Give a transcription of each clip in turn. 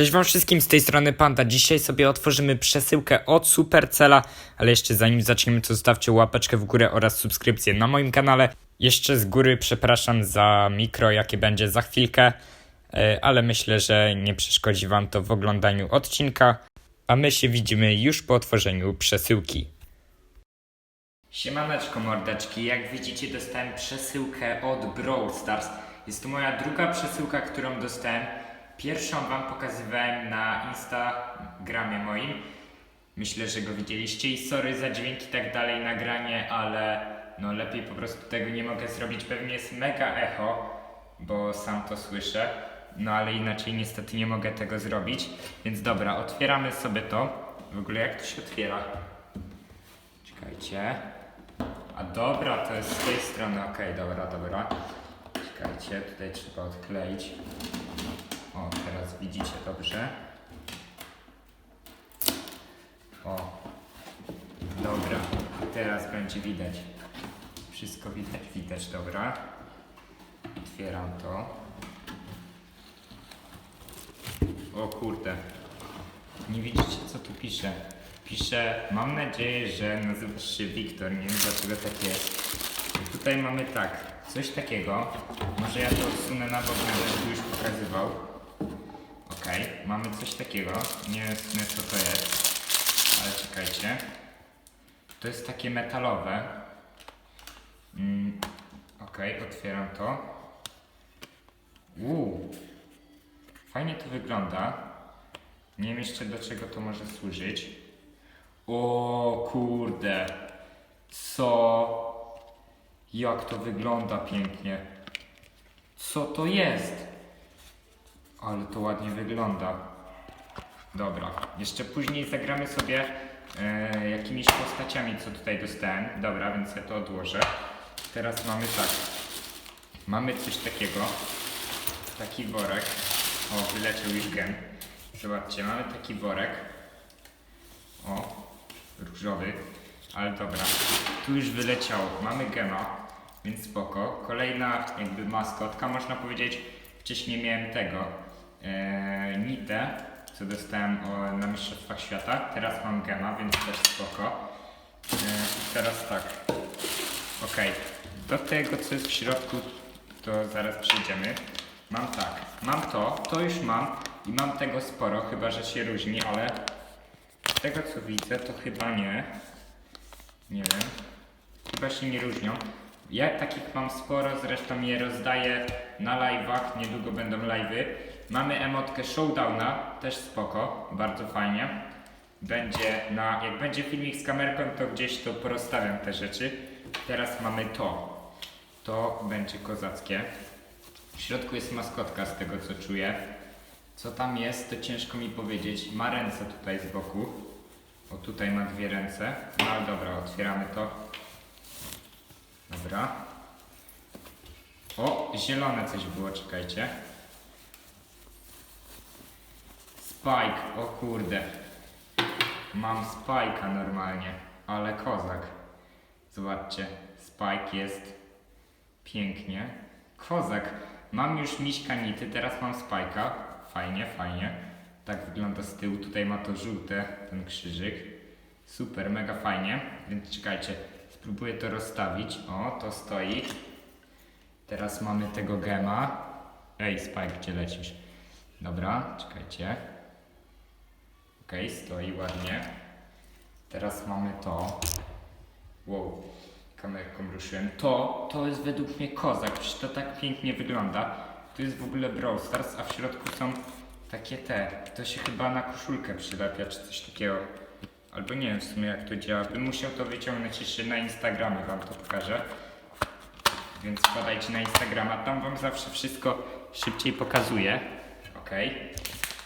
Cześć wam wszystkim, z tej strony Panda. Dzisiaj sobie otworzymy przesyłkę od Supercella, ale jeszcze zanim zaczniemy, to zostawcie łapeczkę w górę oraz subskrypcję na moim kanale. Jeszcze z góry przepraszam za mikro, jakie będzie za chwilkę, e, ale myślę, że nie przeszkodzi wam to w oglądaniu odcinka, a my się widzimy już po otworzeniu przesyłki. Siemaneczko mordeczki, jak widzicie dostałem przesyłkę od Brawl Stars. Jest to moja druga przesyłka, którą dostałem. Pierwszą wam pokazywałem na Instagramie moim. Myślę, że go widzieliście i sorry za dźwięki i tak dalej, nagranie, ale no lepiej po prostu tego nie mogę zrobić. Pewnie jest mega echo, bo sam to słyszę. No ale inaczej niestety nie mogę tego zrobić. Więc dobra, otwieramy sobie to. W ogóle jak to się otwiera? Czekajcie. A dobra, to jest z tej strony. Okej, dobra, dobra. Czekajcie, tutaj trzeba odkleić. O, teraz widzicie dobrze. O, dobra, teraz będzie widać. Wszystko widać, widać, dobra. Otwieram to. O kurde. Nie widzicie co tu pisze? Pisze, mam nadzieję, że nazywasz się Wiktor, nie wiem dlaczego tak jest. I tutaj mamy tak, coś takiego. Może ja to odsunę na bok, będę już pokazywał. Mamy coś takiego. Nie wiem co to jest, ale czekajcie. To jest takie metalowe. Mm, Okej, otwieram to. Uuu, fajnie to wygląda. Nie wiem jeszcze do czego to może służyć. O kurde. Co? Jak to wygląda pięknie. Co to jest? Ale to ładnie wygląda. Dobra, jeszcze później zagramy sobie e, jakimiś postaciami, co tutaj dostałem. Dobra, więc ja to odłożę. Teraz mamy tak. Mamy coś takiego. Taki worek. O, wyleciał już gen. Zobaczcie, mamy taki worek. O, różowy. Ale dobra, tu już wyleciał. Mamy gema, więc spoko. Kolejna jakby maskotka, można powiedzieć. Wcześniej miałem tego. E, Nitę, co dostałem na Mistrzostwach Świata. Teraz mam gema, więc też spoko. E, I teraz tak. Okej, do tego co jest w środku, to zaraz przejdziemy. Mam tak, mam to, to już mam i mam tego sporo, chyba że się różni, ale z tego co widzę, to chyba nie. Nie wiem. Chyba się nie różnią. Ja takich mam sporo, zresztą je rozdaję na live'ach, niedługo będą live'y. Mamy emotkę Showdowna, też spoko, bardzo fajnie. Będzie na, jak będzie filmik z kamerką, to gdzieś to porozstawiam te rzeczy. Teraz mamy to. To będzie kozackie. W środku jest maskotka z tego co czuję. Co tam jest, to ciężko mi powiedzieć. Ma ręce tutaj z boku. O, tutaj ma dwie ręce. No ale dobra, otwieramy to. Dobra. O, zielone coś było, czekajcie. Spike, o kurde. Mam Spike'a normalnie, ale kozak. Zobaczcie, Spike jest pięknie. Kozak. Mam już miśka nity, teraz mam Spike'a. Fajnie, fajnie. Tak wygląda z tyłu. Tutaj ma to żółte, ten krzyżyk. Super, mega fajnie. Więc czekajcie, spróbuję to rozstawić. O, to stoi. Teraz mamy tego gema. Ej, Spike, gdzie lecisz? Dobra, czekajcie. Okej, stoi ładnie. Teraz mamy to. Wow, kamerką ruszyłem. To, to jest według mnie kozak, przecież to tak pięknie wygląda. Tu jest w ogóle Brawl Stars, a w środku są takie te. To się chyba na koszulkę przylepia, czy coś takiego. Albo nie wiem w sumie jak to działa. Bym musiał to wyciągnąć jeszcze na Instagramie, wam to pokażę. Więc wpadajcie na Instagrama, tam wam zawsze wszystko szybciej pokazuję. Ok.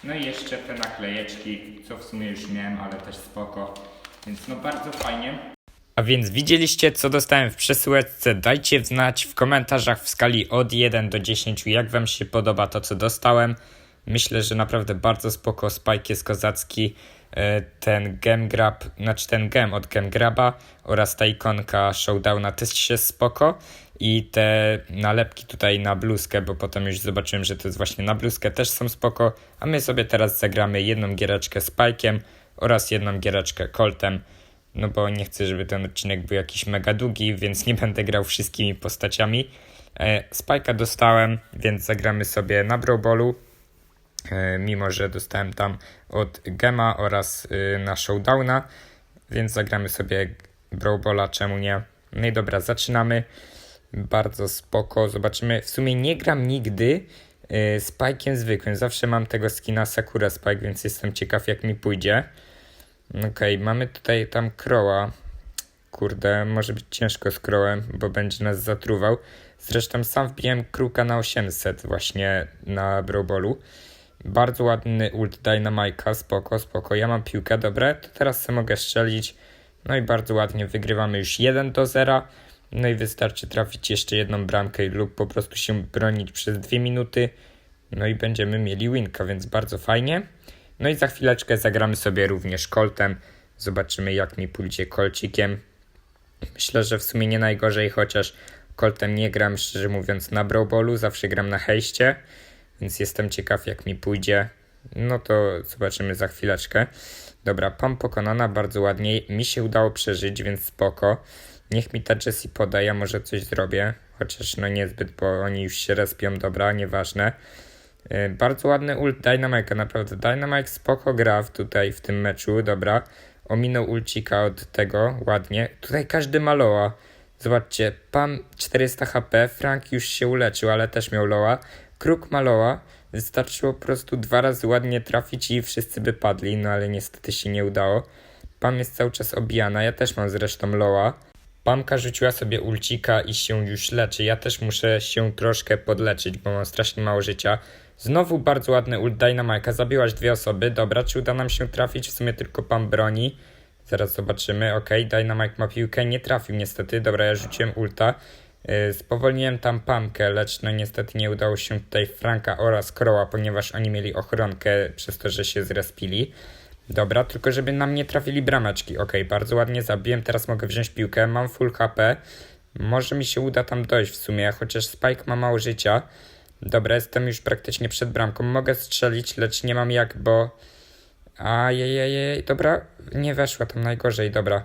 No i jeszcze te naklejeczki, co w sumie już miałem, ale też spoko. Więc no bardzo fajnie. A więc widzieliście, co dostałem w przesyłeczce. Dajcie znać w komentarzach w skali od 1 do 10, jak wam się podoba to, co dostałem. Myślę, że naprawdę bardzo spoko. Spike jest kozacki. e, ten gem grab, znaczy ten gem od gem graba oraz ta ikonka showdowna też jest spoko i te nalepki tutaj na bluzkę, bo potem już zobaczyłem, że to jest właśnie na bluzkę też są spoko, a my sobie teraz zagramy jedną giereczkę z Pajkiem oraz jedną giereczkę Coltem, no bo nie chcę, żeby ten odcinek był jakiś mega długi, więc nie będę grał wszystkimi postaciami. E, Spajka dostałem, więc zagramy sobie na Brawl Ballu. E, mimo że dostałem tam od Gema oraz y, na Showdowna, więc zagramy sobie Brawl Balla, czemu nie? No i dobra, zaczynamy. Bardzo spoko, zobaczymy. W sumie nie gram nigdy y, z Pike'iem zwykłym, zawsze mam tego skina Sakura Spike, więc jestem ciekaw jak mi pójdzie. Okej, mamy tutaj tam Crowa. Kurde, może być ciężko z Crowem, bo będzie nas zatruwał. Zresztą sam wbiłem kruka na 800 właśnie na Brawl Ballu. Bardzo ładny ult Dynamite'a, spoko, spoko. Ja mam piłkę, dobre, to teraz sobie mogę strzelić. No i bardzo ładnie wygrywamy już 1 do 0. No i wystarczy trafić jeszcze jedną bramkę lub po prostu się bronić przez 2 minuty. No i będziemy mieli winka, więc bardzo fajnie. No i za chwileczkę zagramy sobie również koltem. Zobaczymy jak mi pójdzie kolcikiem. Myślę, że w sumie nie najgorzej, chociaż koltem nie gram, szczerze mówiąc, na Brawl Ballu, zawsze gram na hejście, więc jestem ciekaw jak mi pójdzie. No to zobaczymy za chwileczkę. Dobra, pam pokonana bardzo ładnie. Mi się udało przeżyć, więc spoko. Niech mi ta Jessie poda, ja może coś zrobię. Chociaż no niezbyt, bo oni już się respią, dobra, nieważne. Yy, bardzo ładny ult Dynamite, naprawdę. Dynamite spoko gra w- tutaj w tym meczu, dobra. Ominął ulcika od tego, ładnie. Tutaj każdy ma loa. Zobaczcie, Pam 400 HP, Frank już się uleczył, ale też miał loa. Kruk ma loa. Wystarczyło po prostu dwa razy ładnie trafić i wszyscy by padli, no ale niestety się nie udało. Pam jest cały czas obijana, ja też mam zresztą loa. Pamka rzuciła sobie ulcika i się już leczy. Ja też muszę się troszkę podleczyć, bo mam strasznie mało życia. Znowu bardzo ładny ult Dynamite'a. Zabiłaś dwie osoby. Dobra, czy uda nam się trafić? W sumie tylko Pam broni. Zaraz zobaczymy. Ok, Dynamite ma piłkę. Nie trafił niestety. Dobra, ja rzuciłem ulta. Yy, spowolniłem tam Pamkę, lecz no niestety nie udało się tutaj Franka oraz Crowa, ponieważ oni mieli ochronkę przez to, że się zrespili. Dobra, tylko żeby nam nie trafili brameczki. Ok, bardzo ładnie zabiłem. Teraz mogę wziąć piłkę. Mam full HP. Może mi się uda tam dojść w sumie, chociaż Spike ma mało życia. Dobra, jestem już praktycznie przed bramką. Mogę strzelić, lecz nie mam jak, bo... Ajajajaj, dobra, nie weszła tam najgorzej, dobra.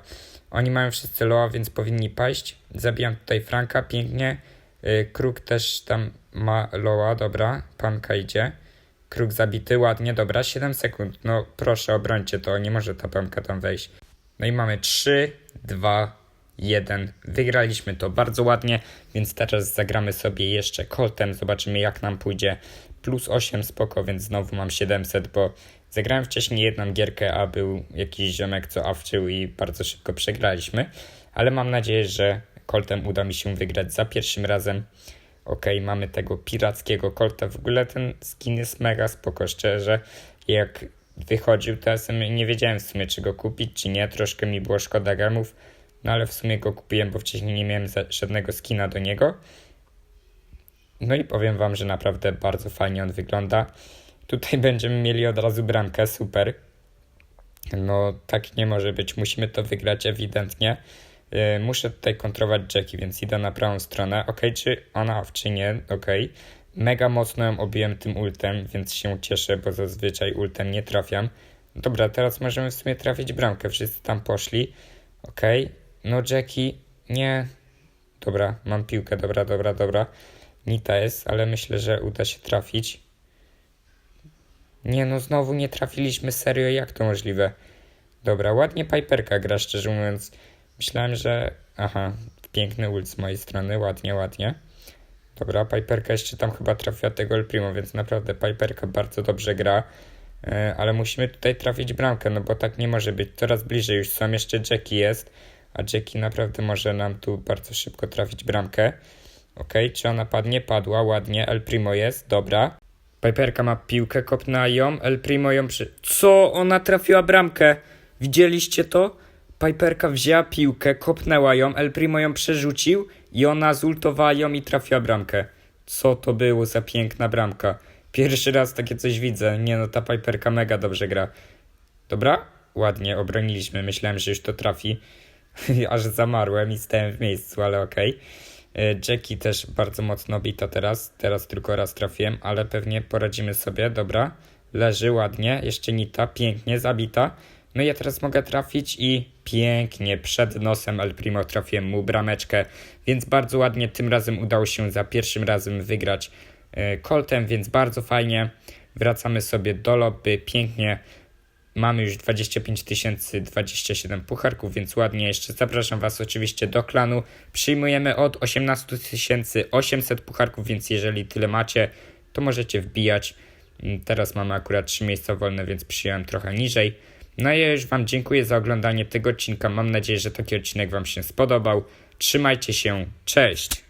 Oni mają wszyscy loa, więc powinni paść. Zabijam tutaj Franka, pięknie. Yy, Kruk też tam ma loa, dobra. Pamka idzie. Kruk zabity, ładnie, dobra, 7 sekund. No proszę, obrońcie to, nie może ta pamka tam wejść. No i mamy 3, 2, 1. Wygraliśmy to bardzo ładnie, więc teraz zagramy sobie jeszcze koltem. Zobaczymy jak nam pójdzie. Plus 8 spoko, więc znowu mam 700, bo zagrałem wcześniej jedną gierkę, a był jakiś ziomek co awczył i bardzo szybko przegraliśmy. Ale mam nadzieję, że koltem uda mi się wygrać za pierwszym razem. Okej, mamy tego pirackiego kolta. W ogóle ten skin jest mega spoko, szczerze. Jak wychodził, to ja sobie nie wiedziałem w sumie, czy go kupić, czy nie. Troszkę mi było szkoda gemów, no ale w sumie go kupiłem, bo wcześniej nie miałem żadnego skina do niego. No i powiem wam, że naprawdę bardzo fajnie on wygląda. Tutaj będziemy mieli od razu bramkę, super. No tak nie może być, musimy to wygrać ewidentnie. Yy, muszę tutaj kontrolować Jackie, więc idę na prawą stronę. Ok, czy ona off, czy nie? Ok. Mega mocno ją obiłem tym ultem, więc się cieszę, bo zazwyczaj ultem nie trafiam. Dobra, teraz możemy w sumie trafić bramkę. Wszyscy tam poszli. Ok. No Jackie, nie. Dobra, mam piłkę, dobra, dobra, dobra. Nita jest, ale myślę, że uda się trafić. Nie no, znowu nie trafiliśmy, serio, jak to możliwe? Dobra, ładnie Piperka gra, szczerze mówiąc. Myślałem, że... Aha, piękny ult z mojej strony, ładnie, ładnie. Dobra, Piperka jeszcze tam chyba trafiła tego El Primo, więc naprawdę Piperka bardzo dobrze gra. E, ale musimy tutaj trafić bramkę, no bo tak nie może być. Coraz bliżej już są, jeszcze Jackie jest, a Jackie naprawdę może nam tu bardzo szybko trafić bramkę. Ok, czy ona padnie? Padła, ładnie. El Primo jest, dobra. Piperka ma piłkę, kopnęła ją, El Primo ją przy... Co? Ona trafiła bramkę! Widzieliście to? Piperka wzięła piłkę, kopnęła ją, El Primo ją przerzucił i ona zultowała ją i trafiła bramkę. Co to było za piękna bramka? Pierwszy raz takie coś widzę. Nie no, ta Piperka mega dobrze gra. Dobra? ładnie obroniliśmy. Myślałem, że już to trafi. Aż zamarłem i stałem w miejscu, ale okej. E, Jackie też bardzo mocno bita teraz. Teraz tylko raz trafiłem, ale pewnie poradzimy sobie. Dobra. Leży ładnie. Jeszcze Nita. Pięknie zabita. No ja teraz mogę trafić i pięknie przed nosem El Primo trafiłem mu brameczkę, więc bardzo ładnie tym razem udało się za pierwszym razem wygrać e, Coltem, więc bardzo fajnie. Wracamy sobie do lobby, pięknie. Mamy już 25 027 pucharków, więc ładnie. Jeszcze zapraszam Was oczywiście do klanu. Przyjmujemy od 18 800 pucharków, więc jeżeli tyle macie, to możecie wbijać. Mm, Teraz mamy akurat 3 miejsca wolne, więc przyjąłem trochę niżej. No i ja już Wam dziękuję za oglądanie tego odcinka. Mam nadzieję, że taki odcinek Wam się spodobał. Trzymajcie się, cześć!